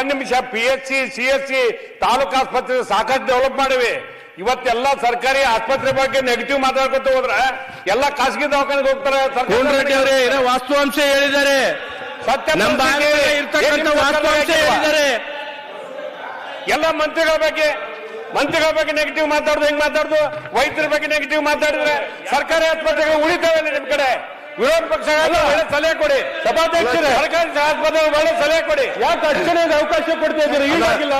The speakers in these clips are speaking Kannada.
ಒಂದ್ ನಿಮಿಷ P H C C S C taluk ಆಸ್ಪತ್ರೆ ಸಾಕಷ್ಟು ಡೆವಲಪ್ ಮಾಡಿವಿ. ಇವತ್ತೆಲ್ಲ ಸರ್ಕಾರಿ ಆಸ್ಪತ್ರೆ ಬಗ್ಗೆ ನೆಗೆಟಿವ್ ಮಾತಾಡ್ಕೊತ ಹೋದ್ರ ಎಲ್ಲ ಖಾಸಗಿ ದವಾಖಾನೆಗೆ ಹೋಗ್ತಾರೆ ವಾಸ್ತವಾಂಶ ಹೇಳಿದ್ದಾರೆ. ಸತ್ಯ ಎಲ್ಲ ಮಂತ್ರಿಗಳ ಬಗ್ಗೆ ಮಂತ್ರಿಗಳ ಬಗ್ಗೆ ನೆಗೆಟಿವ್ ಮಾತಾಡುದು ಹೆಂಗ್ ಮಾತಾಡುದು? ವೈದ್ಯರ ಬಗ್ಗೆ ನೆಗೆಟಿವ್ ಮಾತಾಡಿದ್ರೆ ಸರ್ಕಾರಿ ಆಸ್ಪತ್ರೆಗಳು ಉಳಿತಾವೆ ನಿಮ್ ಕಡೆ? ವಿರೋಧ ಪಕ್ಷ ಒಳ್ಳೆ ಸಲಹೆ ಕೊಡಿ. ಸಭಾಧ್ಯಕ್ಷರೇ. ಸರ್ಕಾರಿ ಆಸ್ಪತ್ರೆ ಒಳ್ಳೆ ಸಲಹೆ ಕೊಡಿ. ಯಾಕೆ ಅರ್ಚನೆಗೆ ಅವಕಾಶ ಕೊಡ್ತಾ ಇದ್ದೀರಿ? ಈಗಾಗಿಲ್ಲ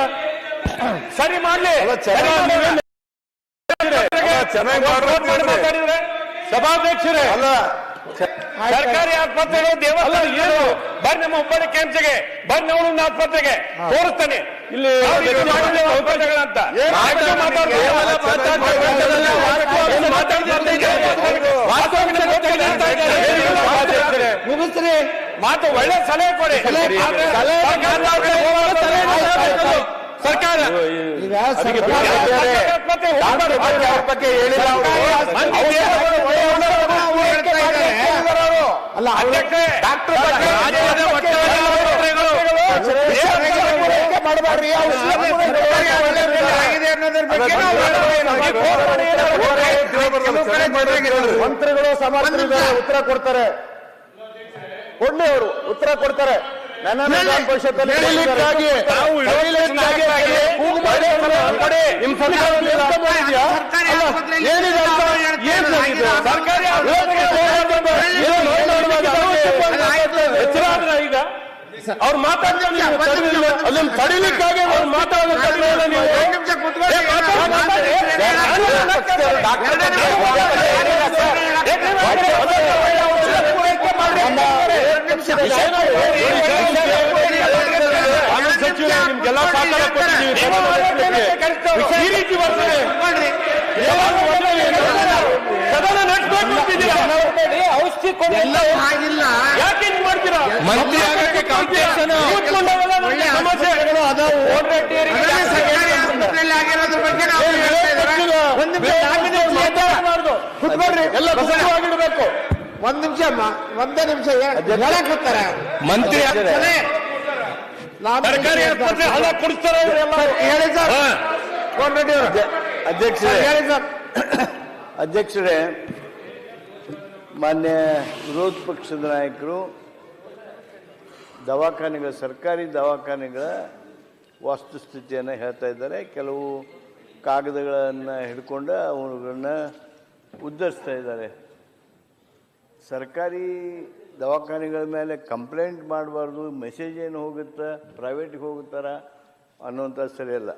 ಸರಿ ಮಾಡ್ಲಿ. ಮಾತಾಡಿದ್ರೆ. ಸಭಾಧ್ಯಕ್ಷರೇ. ಅಲ್ಲ. ಸರ್ಕಾರಿ ಆಸ್ಪತ್ರೆಗಳು ದೇವಸ್ಥಾನ ಏನು? ಬರ್ರಿ ನಮ್ಮ ಹುಬ್ಬಳ್ಳಿ ಕೆಂಚಗೆ ಬರ್ರಿ ನಾವು ಆಸ್ಪತ್ರೆಗೆ. ತೋರಿಸ್ತಾನೆ. ಇಲ್ಲಿ ಮುಗಿಸ್ರಿ. ಮಾತು ಒಳ್ಳೆ ಸಲಹೆ ಕೊಡಿ. ಸರ್ಕಾರ ಬಗ್ಗೆ ಹೇಳಿಲ್ಲ ಅಲ್ಲ ಡಾಕ್ಟರ್ ಮಂತ್ರಿಗಳು ಸಮಾಜ ಉತ್ತರ ಕೊಡ್ತಾರೆ ಕೊಡ್ಲಿ ಅವರು ಉತ್ತರ ಕೊಡ್ತಾರೆ ನನ್ನ ವಿಧಾನ ಪರಿಷತ್ತಲ್ಲಿ ಸರ್ಕಾರಿ ಅವ್ರು ಮಾತಾಡ್ತಾರೆ ಅದನ್ನ ತಡಿಲಿಕ್ಕಾಗಿ ಅವ್ರು ಮಾತಾಡೋದು ತಡೆಯೋಲ್ಲ ನೀವು ಏ, ಮಾತಾಡಿ, ಮಾತಾಡಿ. ಕಾನೂನು ಸಚಿವರೇ, ನಿಮ್ಗೆಲ್ಲ ಸಹಕಾರ ಕೊಟ್ಟಿದ್ದೀವಿ. ಈ ರೀತಿ ಬರ್ತದೆ ಯಾವಾಗ ಮೊದಲು ಏನು? ಸದನ ನಡೆಸ್ಬೇಕು ಅಂತಿದ್ದೀರಾ? ಯಾಕೆ ಮಾಡ್ತೀರಾ ಮಂತ್ರಿ ಒಂದು ನಿಮಿಷ ಅಮ್ಮ ಒಂದ್ ನಿಮಿಷ ಒಂದೇ ನಿಮಿಷ ಹೇಳಕ್ ಹೋಗ್ತಾರೆ ಮಂತ್ರಿ ಸರ್ಕಾರಿ ಆಸ್ಪತ್ರೆ ಹಣ ಕೊಡಿಸ್ತಾರೆ ಹೇಳಿ ಸರ್. ಕೋನ್ ಅಧ್ಯಕ್ಷರೇ. ಹೇಳಿ ಸರ್. ಅಧ್ಯಕ್ಷರೇ ಮಾನ್ಯ ವಿರೋಧ ಪಕ್ಷದ ನಾಯಕರು ದವಾಖಾನೆಗಳ, ಸರ್ಕಾರಿ ದವಾಖಾನೆಗಳ ವಾಸ್ತುಸ್ಥಿತಿಯನ್ನು ಹೇಳ್ತಾ ಇದ್ದಾರೆ. ಕೆಲವು ಕಾಗದಗಳನ್ನು ಹಿಡ್ಕೊಂಡು ಅವುಗಳನ್ನ ಉದ್ಧರಿಸ್ತಾ ಇದ್ದಾರೆ. ಸರ್ಕಾರಿ ದವಾಖಾನೆಗಳ ಮೇಲೆ ಕಂಪ್ಲೇಂಟ್ ಮಾಡಬಾರ್ದು, ಮೆಸೇಜ್ ಏನು ಹೋಗುತ್ತಾ ಪ್ರೈವೇಟಿಗೆ ಹೋಗುತ್ತಾರ ಅನ್ನುವಂಥ ಸರಿಯಲ್ಲ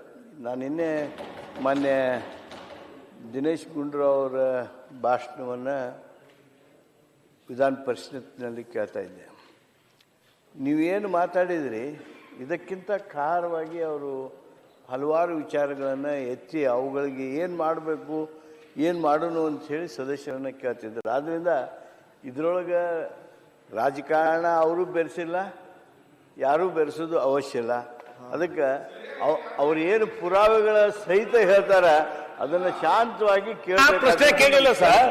ನಾನು ನಿನ್ನೆ ಮೊನ್ನೆ ದಿನೇಶ್ ಗುಂಡೂರಾವ್ ಅವರ ಭಾಷಣವನ್ನು ವಿಧಾನ ಪರಿಷತ್ನಲ್ಲಿ ಕೇಳ್ತಾ ಇದ್ದೆ. ನೀವೇನು ಮಾತಾಡಿದ್ರಿ? ಇದಕ್ಕಿಂತ ಖಾರವಾಗಿ ಅವರು ಹಲವಾರು ವಿಚಾರಗಳನ್ನು ಎತ್ತಿ ಅವುಗಳಿಗೆ ಏನು ಮಾಡಬೇಕು, ಏನು ಮಾಡೋಣ ಹೇಳಿ ಸದಸ್ಯರನ್ನು ಕೇಳ್ತಿದ್ದರು ಆದ್ದರಿಂದ ಇದರೊಳಗೆ ರಾಜಕಾರಣ ಅವರು ಬೆರೆಸಿಲ್ಲ, ಯಾರೂ ಬೆರೆಸೋದು ಅವಶ್ಯ ಇಲ್ಲ. ಅದಕ್ಕೆ ಅವ್, ಅವ್ರು ಏನು ಪುರಾವೆಗಳ ಸಹಿತ ಹೇಳ್ತಾರ ಅದನ್ನು ಶಾಂತವಾಗಿ ಪ್ರಶ್ನೆ ಕೇಳ ಕೇಳಿಲ್ಲ ಸರ್.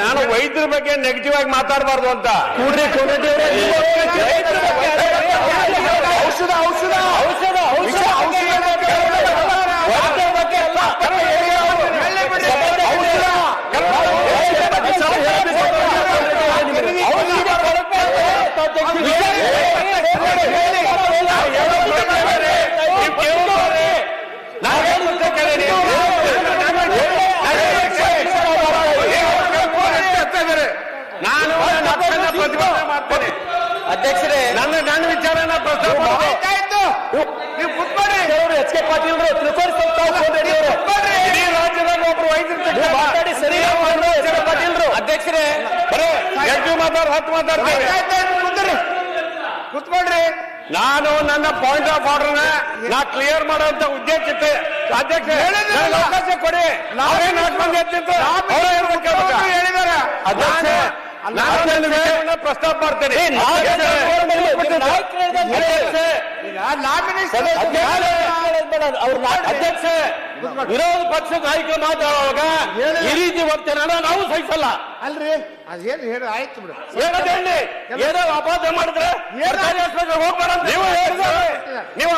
ನಾನು ವೈದ್ಯರ ಬಗ್ಗೆ ನೆಗೆಟಿವ್ ಆಗಿ ಮಾತಾಡಬಾರ್ದು ಅಂತ. ಔಷಧ. ಔಷಧ ಔಷಧ ವೈದ್ಯರ ಬಗ್ಗೆ ಅಲ್ಲ. ನಾನು ನನ್ನ ಹಕ್ಕನ್ನ ಪ್ರತಿಭಟನೆ ಮಾಡ್ತೇನೆ ಅಧ್ಯಕ್ಷರೇ ನನ್ನ ನನ್ನ ವಿಚಾರನ ಪ್ರಸ್ತಾಪ. ನೀವು ಎಚ್ ಕೆ ಪಾಟೀಲ್ ಇಡೀ ರಾಜ್ಯದಾಗ ಒಬ್ರು ವೈದ್ಯರು ಮಾತಾಡಿ ಸರಿ ಅಧ್ಯಕ್ಷರೇ ಬರೇ ಎಂಟು ಮಾತಾಡ್ ಹತ್ತು ಮಾತಾಡ್ತಾರೆ ಕುಂದ್ರಿ ಕುತ್ಕೊಳ್ರಿ ನಾನು ನನ್ನ ಪಾಯಿಂಟ್ ಆಫ್ ಆರ್ಡರ್ ನಾ ಕ್ಲಿಯರ್ ಮಾಡುವಂತ ಉದ್ದೇಶ ಇತ್ತು ಅಧ್ಯಕ್ಷ ಅವಕಾಶ ಕೊಡಿ. ನಾವೇನು ಹಾಕೊಂಡು ಎತ್ತಿತ್ತು ಅವರೇ ಹೇಳಿದಾರ. ಅಧ್ಯಕ್ಷ ಪ್ರಸ್ತಾಪ ಮಾಡ್ತೇನೆ. ಅಧ್ಯಕ್ಷ, ವಿರೋಧ ಪಕ್ಷ ನಾಯಕರು ಮಾತಾಡುವಾಗ ಈ ರೀತಿ ವರ್ತನೆ ನಾವು ಸಹಿಸಲ್ಲ. ಅಲ್ರಿ ಅದೇನು ಹೇಳಿ ಆಯ್ತು ಬಿಡು. ಹೇಳೋದೇಳಿ ಏನೋ ಅಪಾದ ಮಾಡಿದ್ರೆ ಹೋಗ್ಬೇಡ ನೀವು ನೀವು